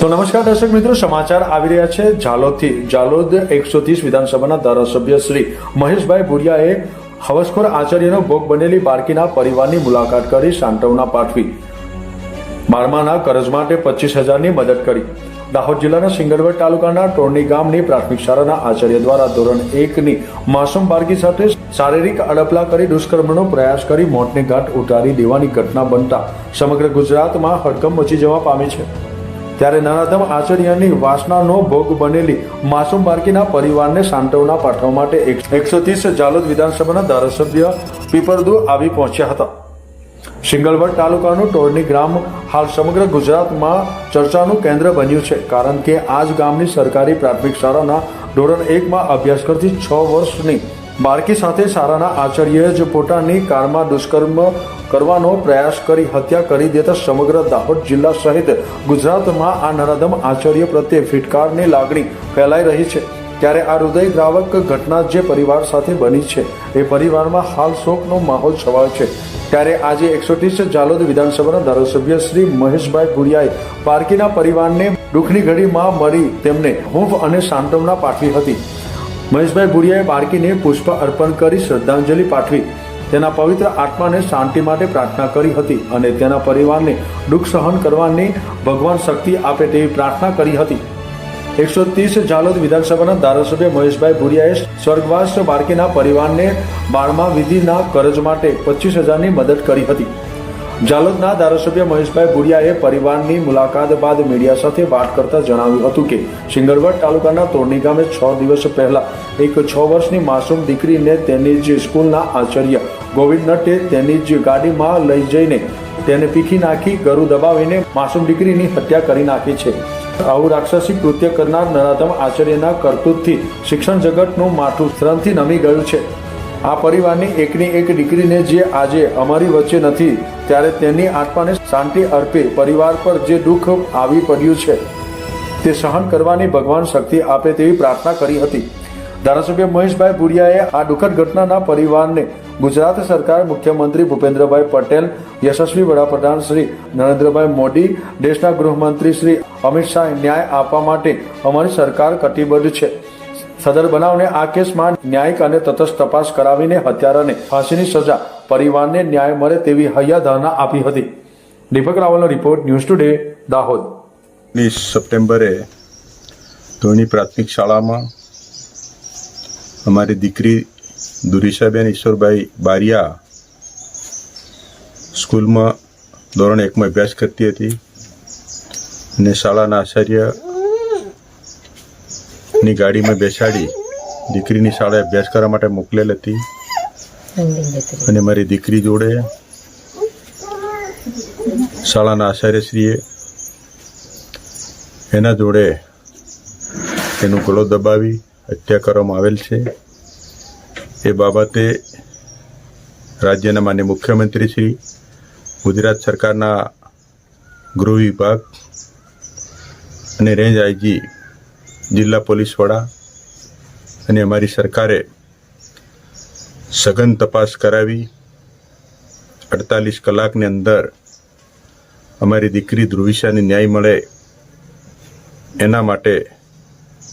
તો નમસ્કાર દર્શક મિત્રો, સમાચાર આવી રહ્યા છે ઝાલોદથી. ઝાલોદ એકસો ત્રીસ વિધાનસભાના ધારાસભ્ય શ્રી મહેશભાઈ ભુરિયાએ હવસખોર આચાર્યનો ભોગ બનેલી બાળકીના પરિવારની મુલાકાત કરી સાંત્વના પાઠવી. બારમાના કરજ માટે પચીસ હજારની મદદ કરી. દાહોદ જિલ્લાના સિંગરવડ તાલુકાના ટોરણી ગામની પ્રાથમિક શાળાના આચાર્ય દ્વારા ધોરણ એકની માસૂમ બાળકી સાથે શારીરિક અડપલા કરી દુષ્કર્મનો પ્રયાસ કરી મોતને ઘાટ ઉતારી દેવાની ઘટના બનતા સમગ્ર ગુજરાતમાં હડકંપ મચી જવા પામી છે. ત્યારે નરાધમ આચર્યની વાસનાનો ભોગ બનેલી માસુમ બાળકીના પરિવારને સાંત્વના પાઠવવા માટે એકસો ત્રીસ જાલોદ વિધાનસભાના ધારાસભ્ય પીપરદુ આવી પહોંચ્યા હતા. સિંગલવડ તાલુકાનું ટોરની ગ્રામ હાલ સમગ્ર ગુજરાતમાં ચર્ચાનું કેન્દ્ર બન્યું છે, કારણ કે આ જ ગામની સરકારી પ્રાથમિક શાળાના ધોરણ એકમાં અભ્યાસ કરતી છ વર્ષની બાળકી સાથે સારાના આચાર્યએ જ પોતાની કારમાં દુષ્કર્મ કરવાનો પ્રયાસ કરી હત્યા કરી દેતા સમગ્ર દાહોદ જિલ્લા સહિત ગુજરાતમાં આ નરાધમ આચાર્ય પ્રત્યે ફિટકારની લાગણી ફેલાઈ રહી છે. ત્યારે આ હૃદયદ્રાવક ઘટના જે પરિવાર સાથે બની છે, એ પરિવારમાં હાલ શોકનો માહોલ છવાયો છે. ત્યારે આજે એકસો ત્રીસ જાલોદ વિધાનસભાના ધારાસભ્ય શ્રી મહેશભાઈ ભુરિયાએ પારકીના પરિવારને દુઃખની ઘડીમાં મળી તેમને હૂંફ અને સાંત્વના પાઠવી હતી. મહેશભાઈ ભુડિયાએ બાળકીને પુષ્પ અર્પણ કરી શ્રદ્ધાંજલિ પાઠવી. તેના પવિત્ર આત્માને શાંતિ માટે પ્રાર્થના કરી હતી અને તેના પરિવારને દુઃખ સહન કરવાની ભગવાન શક્તિ આપે તેવી પ્રાર્થના કરી હતી. એકસો ત્રીસ જાલોદ વિધાનસભાના ધારાસભ્ય મહેશભાઈ ભુરિયાએ સ્વર્ગવાસ બાળકીના પરિવારને બાળમા વિધિના કરજ માટે પચીસ હજારની મદદ કરી હતી. જાલોદના ધારાસભ્ય મહેશભાઈ ભુરિયાએ પરિવારની મુલાકાત બાદ મીડિયા સાથે વાત કરતા જણાવ્યું હતું કે સિંગરવડ તાલુકાના તોરણી ગામે છ દિવસ પહેલા એક છ વર્ષની માસૂમ દીકરીને તેની જ સ્કૂલના આચાર્ય ગોવિંદ નટે તેની જ ગાડીમાં લઈ જઈને તેને પીખી નાખી ગરુ દબાવીને માસૂમ દીકરીની હત્યા કરી નાખી છે. આવું રાક્ષસી કૃત્ય કરનાર નરાધમ આચાર્યના કરતૂતથી શિક્ષણ જગતનું માથું શ્રમથી નમી ગયું છે. આ પરિવારની એકની એક દીકરીને જે આજે અમારી વચ્ચે નથી, ત્યારે તેની આત્માને શાંતિ અર્પે પરિવાર પર જે દુઃખ આવી પડ્યું છે, તે સહન કરવાની ભગવાન શક્તિ આપે તેવી પ્રાર્થના કરી હતી. ધારાસભ્ય મહેશભાઈ ભુરિયાએ આ દુઃખદ ઘટનાના પરિવારને ગુજરાત સરકાર મુખ્યમંત્રી ભૂપેન્દ્રભાઈ પટેલ, યશસ્વી વડાપ્રધાન શ્રી નરેન્દ્રભાઈ મોદી, દેશના ગૃહમંત્રી શ્રી અમિત શાહ ન્યાય આપવા માટે અમારી સરકાર કટિબદ્ધ છે. સદર બનાવને આ કેસમાં ન્યાયિક અને તટસ્થ તપાસ કરાવીને હત્યારાને ફાંસીની સજા પરિવારને ન્યાય મળે તેવી હૈયાધારણા આપી હતી. દીપક રાવલનો રિપોર્ટ ન્યૂઝ ટુડે, દાહોદ. વીસ સપ્ટેમ્બરે ધોની પ્રાથમિક શાળામાં અમારી દીકરી દુરીશાબેન ઈશ્વરભાઈ બારિયા સ્કૂલમાં ધોરણ એકમાં અભ્યાસ કરતી હતી અને શાળાના આચાર્ય ની ગાડીમાં બેસાડી દીકરીની શાળાએ અભ્યાસ કરવા માટે મોકલેલ હતી. અને મારી દીકરી જોડે શાળાના આચાર્યશ્રીએ એના જોડે એનું ગળો દબાવી હત્યા કરવામાં આવેલ છે. એ બાબતે રાજ્યના માન્ય મુખ્યમંત્રી શ્રી, ગુજરાત સરકારના ગૃહ વિભાગ અને રેન્જ આઈજી જિલ્લા પોલીસ વડા અને અમારી સરકારે સઘન તપાસ કરાવી. અડતાલીસ કલાકની અંદર અમારી દીકરી ધ્રુવિશાને ન્યાય મળે એના માટે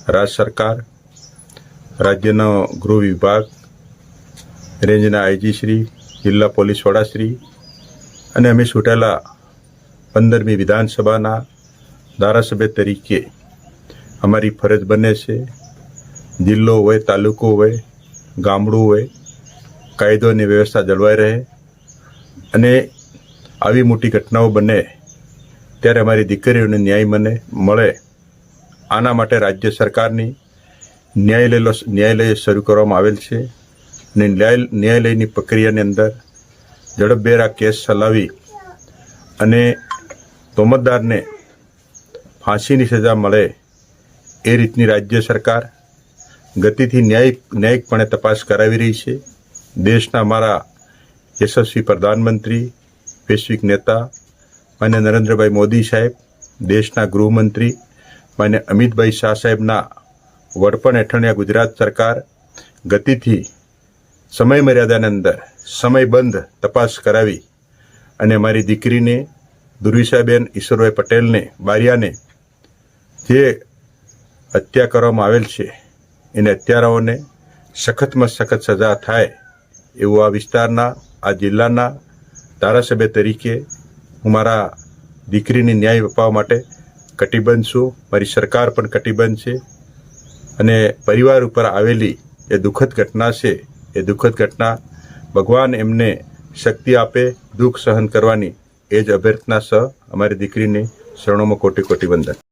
રાજ્ય સરકાર, રાજ્યનો ગૃહ વિભાગ, રેન્જના આઈજી શ્રી, જિલ્લા પોલીસ વડાશ્રી અને અમે છૂટેલા પંદરમી વિધાનસભાના ધારાસભ્ય તરીકે અમારી ફરજ બને છે. જિલ્લો હોય, તાલુકો હોય, ગામડું હોય કાયદો અને વ્યવસ્થા જળવાઈ રહે અને આવી મોટી ઘટનાઓ બને ત્યારે અમારી દીકરીઓને ન્યાય મને મળે. આના માટે રાજ્ય સરકારની ન્યાયાલય ન્યાયાલય શરૂ કરવામાં આવેલ છે અને ન્યાય ન્યાયાલયની પ્રક્રિયાની અંદર ઝડપભેર આ કેસ ચલાવી અને તોમતદારને ફાંસીની સજા મળે એ રીતની રાજ્ય સરકાર ગતિથી ન્યાયિક ન્યાયિકપણે તપાસ કરાવી રહી છે. દેશના મારા યશસ્વી પ્રધાનમંત્રી, વૈશ્વિક નેતા માન્ય નરેન્દ્રભાઈ મોદી સાહેબ, દેશના ગૃહમંત્રી માન્ય અમિતભાઈ શાહ સાહેબના વડપણ હેઠળની ગુજરાત સરકાર ગતિથી સમય મર્યાદાની અંદર સમયબંધ તપાસ કરાવી અને મારી દીકરીને દુર્વિશાબેન ઈશ્વરભાઈ પટેલને, બારિયાને જે હત્યા કરવામાં આવેલ છે. એને હત્યારાઓને સખતમાં સખત સજા થાય એવું આ વિસ્તારના, આ જિલ્લાના ધારાસભ્ય તરીકે હું મારા દીકરીને ન્યાય અપાવવા માટે કટિબદ્ધ છું. મારી સરકાર પણ કટિબદ્ધ છે. અને પરિવાર ઉપર આવેલી એ દુઃખદ ઘટના છે. એ દુઃખદ ઘટના ભગવાન એમને શક્તિ આપે, દુઃખ સહન કરવાની એ જ અભ્યર્થના સહ અમારી દીકરીને શરણોમાં કોટી કોટી વંદન.